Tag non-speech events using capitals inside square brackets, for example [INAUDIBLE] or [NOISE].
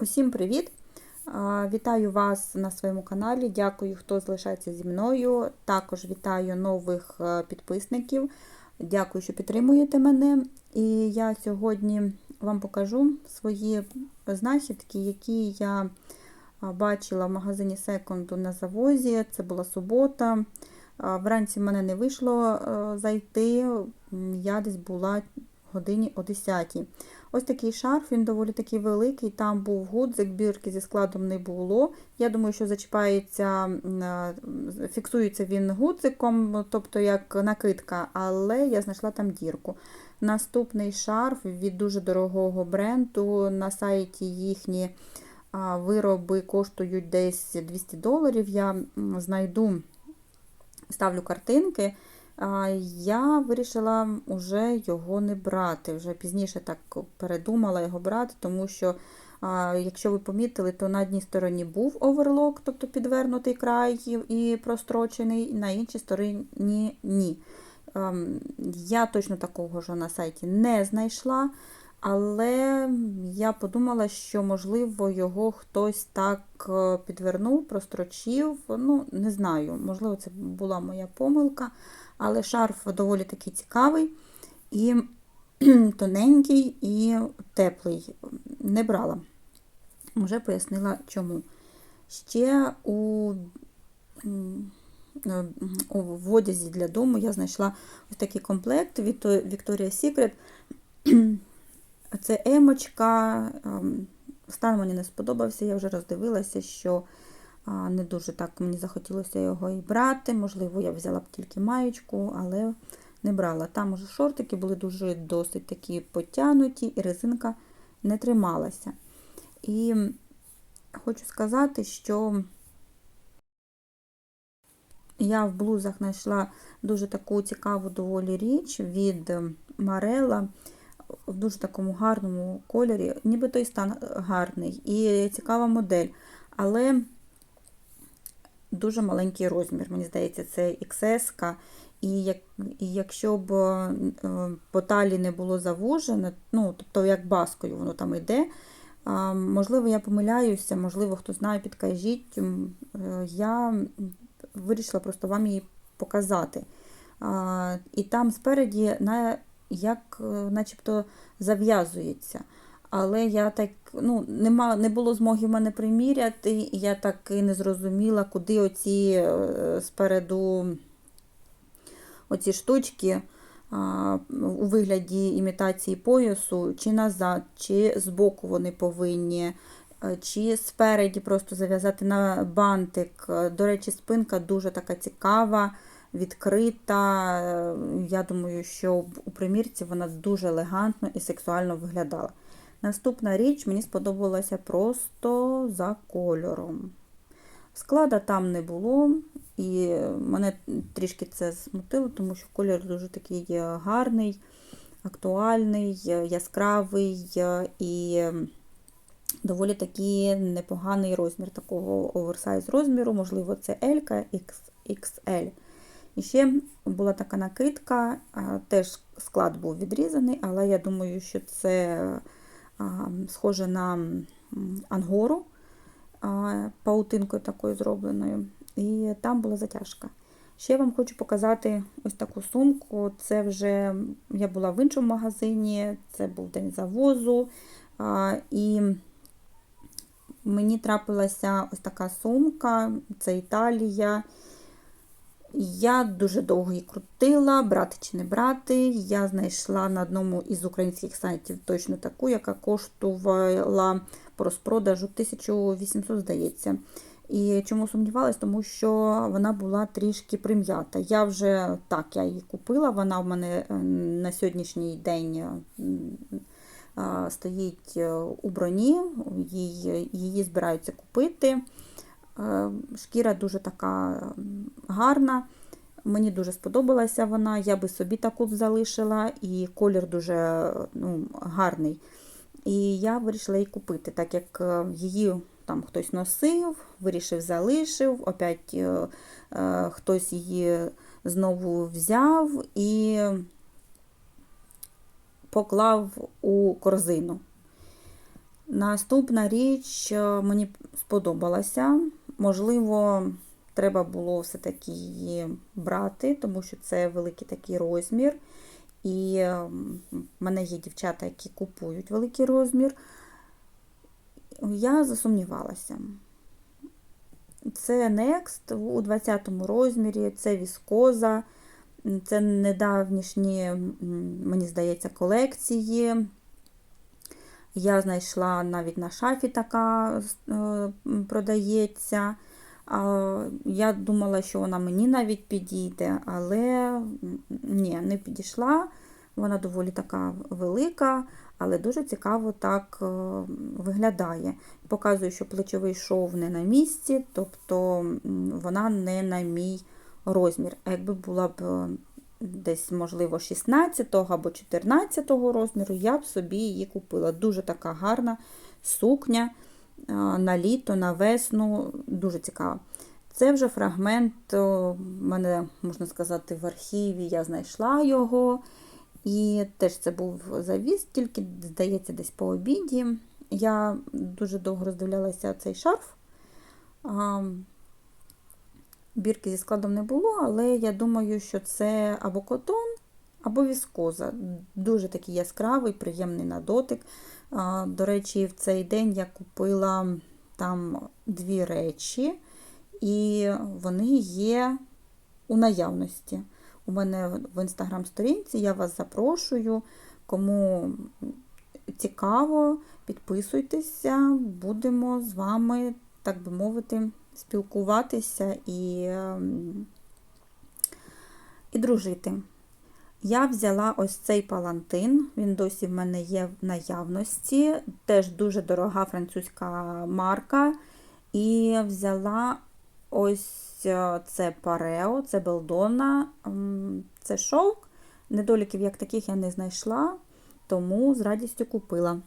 Усім привіт! Вітаю вас на своєму каналі. Дякую, хто залишається зі мною. Також вітаю нових е, підписників. Дякую, що підтримуєте мене. І я сьогодні вам покажу свої знахідки, які я бачила в магазині секунду на завозі. Це була субота. Вранці в мене не вийшло е, зайти. Я десь була годині о 10. Ось такий шарф, він доволі такий великий. Там був гудзик, бірки зі складом не було. Я думаю, що зачіпається, е, фіксується він гудзиком, тобто як накидка, але я знайшла там дірку. Наступний шарф від дуже дорогого бренду. На сайті їхні вироби коштують десь 200 доларів. Я знайду, ставлю картинки. Я вирішила вже його не брати. Вже пізніше так передумала його брати, тому що, якщо ви помітили, то на одній стороні був оверлок, тобто підвернутий край і прострочений, на іншій стороні ні. Ем, Я точно такого ж на сайті не знайшла, але я подумала, що, можливо, його хтось так е, підвернув, прострочив. Ну, не знаю, можливо, це була моя помилка. Але шарф доволі такий цікавий і [CLEARS THROAT] тоненький і теплий. Не брала. Вже пояснила чому. Ще у у в одязі для дому я знайшла ось такий комплект від Victoria's Secret. [CLEARS THROAT] Це емочка. Ем, стан мені не сподобався, я вже роздивилася, що не дуже так мені захотілося його і брати. Можливо, я взяла б тільки маєчку, але не брала. Там уже шортики були дуже досить такі потягнуті, і резинка не трималася. І хочу сказати, що я в блузах знайшла дуже таку цікаву доволі річ від Марела в дуже такому гарному кольорі, ніби той стан гарний і цікава модель. Але дуже маленький розмір. Мені здається, це XS. І як, і якщо б е, по талі не було завужено, ну, тобто як баскою воно там йде, можливо, я помиляюся, можливо, хто знає, підкажіть. Е, я вирішила просто вам її показати. І там спереді як е, начебто зав'язується. Але я так, ну, нема, не було змоги мене приміряти, і я так і не зрозуміла, куди оці е, спереду оці штучки а, у вигляді імітації поясу, чи назад, чи збоку вони повинні, е, чи спереді просто зав'язати на бантик. До речі, спинка дуже така цікава, відкрита. Я думаю, що у примірці вона дуже елегантно і сексуально виглядала. Наступна річ мені сподобалася просто за кольором. Склада там не було, і мене трішки це смутило, тому що колір дуже такий гарний, актуальний, яскравий і доволі такий непоганий розмір такого оверсайз розміру, можливо, це L, XL. І ще була така накидка, теж склад був відрізаний, але я думаю, що це схоже на ангору паутинкою такою зробленою. І там була затяжка. Ще я вам хочу показати ось таку сумку. Це вже я була в іншому магазині, це був день завозу. І мені трапилася ось така сумка, це Італія. Я дуже довго її крутила, брати чи не брати. Я знайшла на одному із українських сайтів точно таку, яка коштувала по розпродажу 1800, здається. І чому сумнівалась, тому що вона була трішки прим'ята. Я вже так я її купила, вона в мене е, на сьогоднішній день е, стоїть е, у броні, її, її збираються купити. Е, шкіра дуже така гарна. Мені дуже сподобалася вона, я би собі таку залишила, і колір дуже ну, гарний. І я вирішила її купити, так як е, її там хтось носив, вирішив, залишив, опять е, е, хтось її знову взяв і поклав у корзину. Наступна річ е, мені сподобалася. Можливо, треба було все-таки її брати, тому що це великий такий розмір. І в мене є дівчата, які купують великий розмір. Я засумнівалася. Це Next у 20 розмірі, це віскоза, це недавнішні, мені здається, колекції. Я знайшла навіть на шафі така е, продається. Я думала, що вона мені навіть підійде, але ні, не підійшла. Вона доволі така велика, але дуже цікаво так е, виглядає. Показую, що плечовий шов не на місці, тобто вона не на мій розмір. Якби була б е, десь, можливо, 16 або 14 розміру, я б собі її купила. Дуже така гарна сукня на літо, на весну, дуже цікава. Це вже фрагмент, в мене, можна сказати, в архіві я знайшла його. І теж це був завіс, тільки, здається, десь по обіді. Я дуже довго роздивлялася цей шарф. Бірки зі складом не було, але я думаю, що це або котон, або віскоза. Дуже такий яскравий, приємний на дотик. До речі, в цей день я купила там дві речі, і вони є у наявності. У мене в інстаграм-сторінці я вас запрошую. Кому цікаво, підписуйтеся, будемо з вами, так би мовити, спілкуватися і, ем, і дружити. Я взяла ось цей палантин, він досі в мене є в наявності. Теж дуже дорога французька марка. І взяла ось е, це парео, це белдона, це шовк. Недоліків як таких я не знайшла, тому з радістю купила.